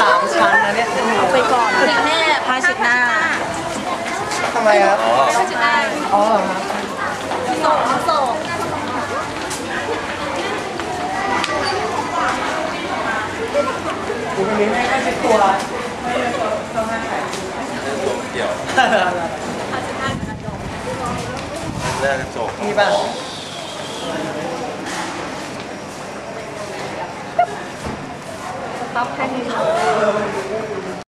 สามชั้นนะเนี่ยเอาไปก่อนแม่พาเช็ดหน้าทำไมครับพาเช็ดหน้าอ๋อ กูเป็นนี้ไม่ค่อยเช็ดตัวเกี่ยวแรกกระจกมีป่ะต๊อปแค่นี้ค่ะ